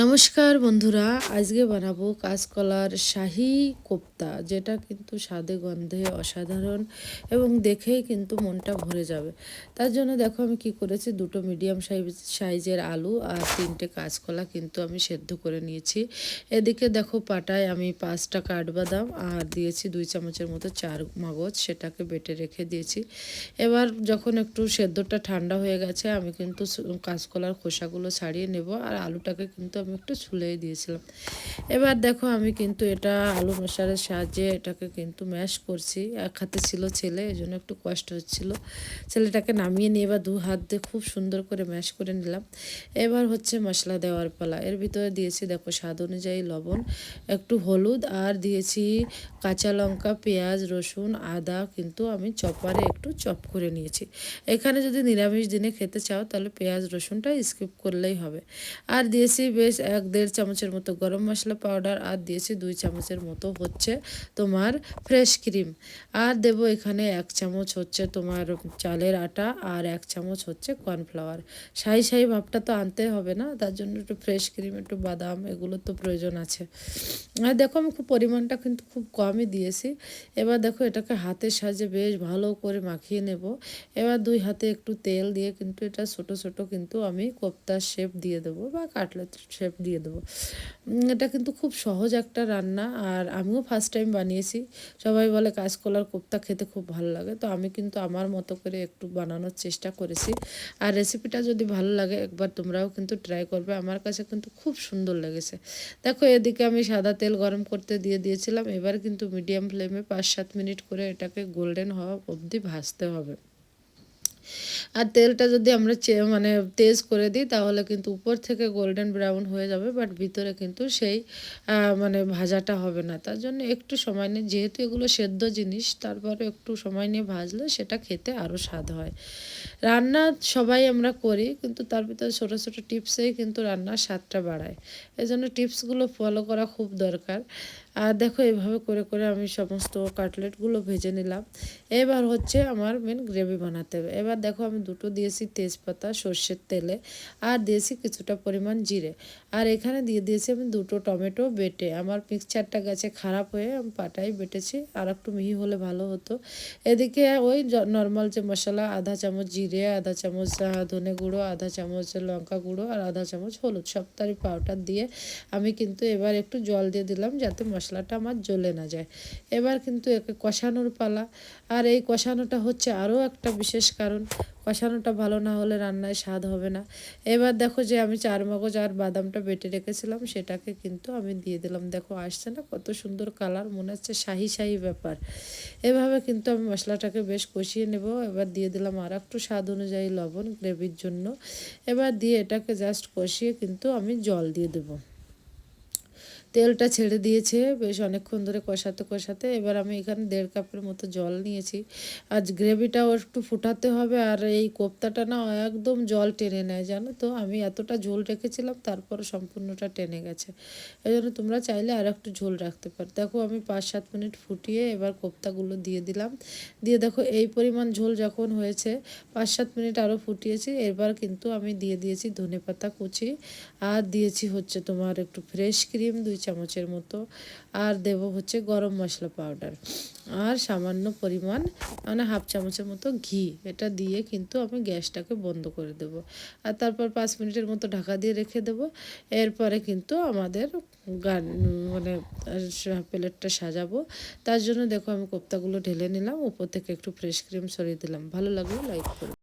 নমস্কার বন্ধুরা, আজকে বানাবো কাঁচকলার শাহি কোপ্তা, যেটা কিন্তু স্বাদে, গন্ধে অসাধারণ এবং দেখেই কিন্তু মনটা ভরে যাবে। তার জন্য দেখো আমি কি করেছি, দুটো মিডিয়াম সাইজের আলু আর তিনটে কাঁচকলা কিন্তু আমি সেদ্ধ করে নিয়েছি। এদিকে দেখো পাটায় আমি পাঁচটা কাঠবাদাম আর দিয়েছি দুই চামচের মতো চার মগজ, সেটাকে বেটে রেখে দিয়েছি। এবার যখন একটু সেদ্ধটা ঠান্ডা হয়ে গেছে, আমি কিন্তু কাঁচকলার খোসাগুলো ছাড়িয়ে নেব আর আলুটাকে কিন্তু আমি একটু ছুলেই দিয়েছিলাম। এবার দেখো আমি কিন্তু এটা আলু মশারের সাহায্যে এটাকে কিন্তু ম্যাশ করছি। এক হাতে ছিল ছেলে, এই জন্য একটু কষ্ট হচ্ছিল। ছেলেটাকে নামিয়ে নিয়ে এবার দু হাত দিয়ে খুব সুন্দর করে ম্যাশ করে নিলাম। এবার হচ্ছে মশলা দেওয়ার পালা। এর ভিতরে দিয়েছি দেখো স্বাদ অনুযায়ী লবণ, একটু হলুদ, আর দিয়েছি কাঁচা লঙ্কা, পেঁয়াজ, রসুন, আদা কিন্তু আমি চপারে একটু চপ করে নিয়েছি। এখানে যদি নিরামিষ দিনে খেতে চাও তাহলে পেঁয়াজ রসুনটা স্কিপ করলেই হবে। আর দিয়েছি বেশ এক দেড় চামচের মতো গরম মশলা পাউডার আর দিয়েছি দুই চামচের মতো হচ্ছে তোমার ফ্রেশ ক্রিম আর দেব এখানে এক চামচ হচ্ছে তোমার চালের আটা আর এক চামচ হচ্ছে কর্নফ্লাওয়ার সাই সাই ভাবটা তো আনতে হবে না, তার জন্য একটু ফ্রেশ ক্রিম একটু বাদাম, এগুলো তো প্রয়োজন আছে। আর দেখো আমি খুব পরিমাণটা কিন্তু খুব কমই দিয়েছি। এবার দেখো এটাকে হাতের সাহায্যে বেশ ভালো করে মাখিয়ে নেব। এবার দুই হাতে একটু তেল দিয়ে কিন্তু এটা ছোট ছোট কিন্তু আমি কোপ্তার শেপ দিয়ে দেবো বা কাটলেট শেপ দিয়ে দেবো। এটা কিন্তু খুব সহজ একটা রান্না আর আমিও ফার্স্ট টাইম বানিয়েছি। সবাই বলে কাঁচকলার কোপ্তা খেতে খুব ভালো লাগে। তো আমি কিন্তু আমার মতো করে একটু বানানোর চেষ্টা করেছি। আর রেসিপিটা যদি ভালো লাগে, একবার তোমরাও কিন্তু ট্রাই করবে। আমার কাছে কিন্তু খুব সুন্দর লেগেছে। দেখো, এদিকে আমি সাদা তেল গরম করতে দিয়ে দিয়েছিলাম। এবার কিন্তু মিডিয়াম ফ্লেমে পাঁচ সাত মিনিট করে এটাকে গোল্ডেন হওয়া অবধি ভাজতে হবে। আর তেলটা যদি আমরা মানে তেজ করে দিই, তাহলে কিন্তু উপর থেকে গোল্ডেন ব্রাউন হয়ে যাবে বাট ভিতরে কিন্তু সেই মানে ভাজাটা হবে না। তার জন্য একটু সময় নিয়ে, যেহেতু এগুলো সেদ্ধ জিনিস তারপরে একটু সময় নিয়ে ভাজলে সেটা খেতে আরও স্বাদ হয়। রান্না সবাই আমরা করি, কিন্তু তার ভিতরে ছোটো ছোটো টিপসেই কিন্তু রান্নার স্বাদটা বাড়ায়। এই জন্য টিপসগুলো ফলো করা খুব দরকার। আর দেখো এভাবে করে করে আমি সমস্ত কাটলেটগুলো ভেজে নিলাম। এবার হচ্ছে আমার মেন গ্রেভি বানাতে হবে। এবার দেখো আমি দুটো দিয়েছি তেজপাতা, সর্ষের তেলে আর দিয়েছি কিছুটা পরিমাণ জিরে। আর এখানে দিয়ে দিয়েছি আমি দুটো টমেটো বেটে। আমার মিক্সচারটা গেছে খারাপ হয়ে আমি পাটাই বেটেছি, আর একটু মিহি হলে ভালো হতো। এদিকে ওই নর্মাল যে মশলা, আধা চামচ জিরে, আধা চামচ ধনে গুঁড়ো, আধা চামচ লঙ্কা গুঁড়ো আর আধা চামচ হলুদ। সপ্তাহে পাউডার দিয়ে আমি কিন্তু এবার একটু জল দিয়ে দিলাম যাতে মশলাটা আমার জ্বলে না যায়। এবার কিন্তু একে কষানোর পালা। আর এই কষানোটা হচ্ছে আরও একটা বিশেষ কারণ। কষানোটা ভালো না হলে রান্নায় স্বাদ হবে না। এবার দেখো যে আমি চার মগজ আর বাদামটা বেটে রেখেছিলাম, সেটাকে কিন্তু আমি দিয়ে দিলাম। দেখো আসছে না কত সুন্দর কালার, মনে হচ্ছে শাহি শাহি ব্যাপার। এভাবে কিন্তু আমি মশলাটাকে বেশ কষিয়ে নেব। এবার দিয়ে দিলাম আর একটু স্বাদ অনুযায়ী লবণ, গ্রেভির জন্য। এবার দিয়ে এটাকে জাস্ট কষিয়ে কিন্তু আমি জল দিয়ে দেবো। তেলটা ছেড়ে দিয়েছে, বেশ অনেকক্ষণ ধরে কষাতে কষাতে। এবার আমি এখানে দেড় কাপের মতো জল নিয়েছি। আজ গ্রেভিটাও একটু ফুটাতে হবে, আর এই কোপ্তাটা না একদম জল টেনে নেয়, জানো তো? আমি এতটা ঝোল রেখেছিলাম তারপর সম্পূর্ণটা টেনে গেছে। এই জন্য তোমরা চাইলে আর একটু ঝোল রাখতে পারো। দেখো, আমি পাঁচ সাত মিনিট ফুটিয়ে এবার কোপ্তাগুলো দিয়ে দিলাম। দিয়ে দেখো, এই পরিমাণ ঝোল যখন হয়েছে, পাঁচ সাত মিনিট আরও ফুটিয়েছি। এবার কিন্তু আমি দিয়ে দিয়েছি ধনে পাতা কুচি, আর দিয়েছি হচ্ছে তোমার একটু ফ্রেশ ক্রিম, দুই চামচের মতো। আর দেব হচ্ছে গরম মশলা পাউডার আর সামান্য পরিমাণ মানে হাফ চামচের মতো ঘি। এটা দিয়ে কিন্তু আমি গ্যাসটাকে বন্ধ করে দেব। আর তারপর পাঁচ মিনিটের মতো ঢাকা দিয়ে রেখে দেব। এরপরে কিন্তু আমাদের গান মানে প্লেটটা সাজাবো। তার জন্য দেখো আমি কোপ্তাগুলো ঢেলে নিলাম। উপর থেকে একটু ফ্রেশ ক্রিম সরিয়ে দিলাম। ভালো লাগল? লাইক করো।